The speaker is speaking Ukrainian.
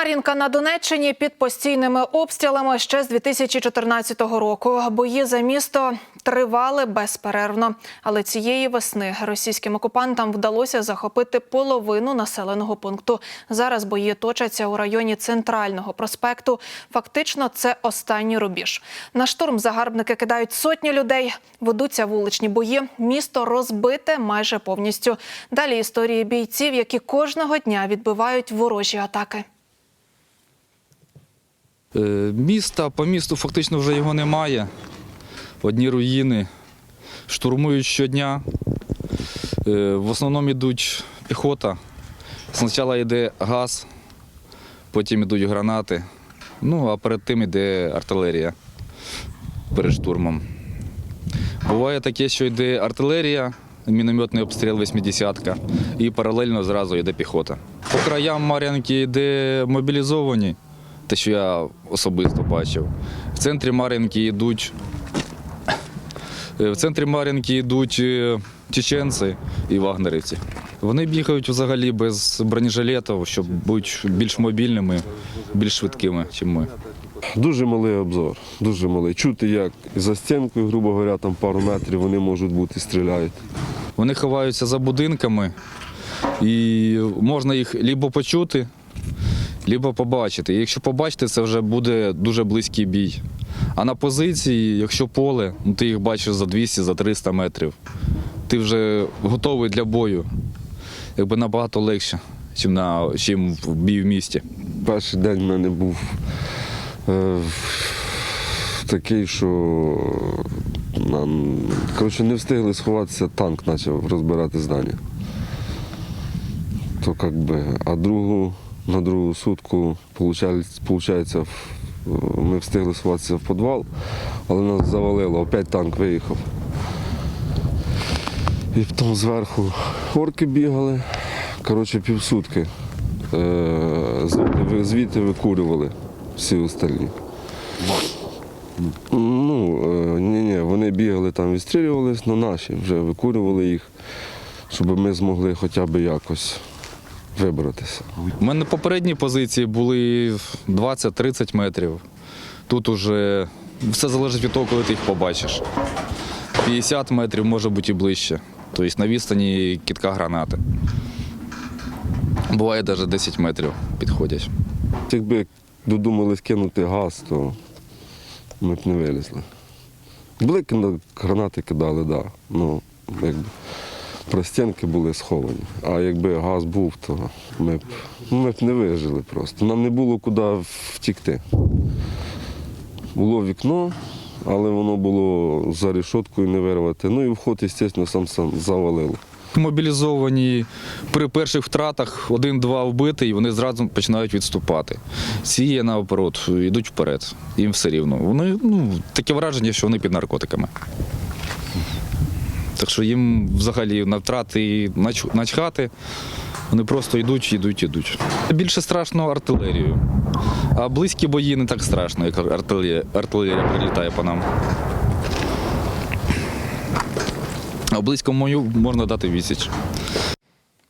Мар'їнка на Донеччині під постійними обстрілами ще з 2014 року. Бої за місто тривали безперервно. Але цієї весни російським окупантам вдалося захопити половину населеного пункту. Зараз бої точаться у районі центрального проспекту. Фактично, це останній рубіж. На штурм загарбники кидають сотні людей. Ведуться вуличні бої. Місто розбите майже повністю. Далі історії бійців, які кожного дня відбивають ворожі атаки. Е, Міста по місту фактично вже його немає. Одні руїни. Штурмують щодня. Е, В основному йдуть піхота. Спочатку йде газ, потім йдуть гранати. Ну, а перед тим йде артилерія перед штурмом. Буває таке, що йде артилерія, мінометний обстріл 80-ка, і паралельно зразу йде піхота. По краям Мар'янки йде мобілізовані, те, що я особисто бачив. В центрі Мар'янки йдуть. е, В центрі Мар'янки йдуть е, чеченці і вагнерівці. Вони бігають взагалі без бронежилетів, щоб бути більш мобільними, більш швидкими, ніж ми. Дуже малий обзор, дуже малий. Чути, як за стінкою, грубо говоря, там пару метрів вони можуть бути стріляють. Вони ховаються за будинками, і можна їх лібо почути, либо побачити. І якщо побачити, це вже буде дуже близький бій. А на позиції, якщо поле, ну, ти їх бачиш за 200, за 300 метрів. Ти вже готовий для бою. Якби набагато легше, чим на чим в бій в місті. Перший день в мене був е, такий, що нам коротше, не встигли сховатися, танк почав розбирати здання. То як би, а другу, на другу сутку, виходить, ми встигли сховатися в підвал, але нас завалило, опять танк виїхав. І потім зверху орки бігали, коротше, півсутки. Е, звідти, викурювали всі остальні. Ну, ні, ні, вони бігали там, відстрілювались, але наші вже викурювали їх, щоб ми змогли хоча б якось вибратися. У мене попередні позиції були 20-30 метрів. Тут уже все залежить від того, коли ти їх побачиш. 50 метрів може бути і ближче. Тобто на відстані кітка гранати. Буває навіть 10 метрів підходять. Якби додумались кинути газ, то ми б не вилізли. Були гранати кидали, так. Да. Ну, якби простінки були сховані. А якби газ був, то ми б, ми б не вижили просто. Нам не було куди втікти. Було вікно, але воно було за решоткою не вирвати. Ну і вход, звісно, сам сам завалило. Мобілізовані при перших втратах один-два вбити, і вони зразу починають відступати. Ці є наоборот, йдуть вперед. Їм все рівно. Вони ну, таке враження, що вони під наркотиками. Так що їм взагалі на втрати нач- начхати, вони просто йдуть, йдуть, йдуть. Більше страшно артилерію. А близькі бої не так страшно, як артилерія, артилерія прилітає по нам. А близькому бою можна дати відсіч.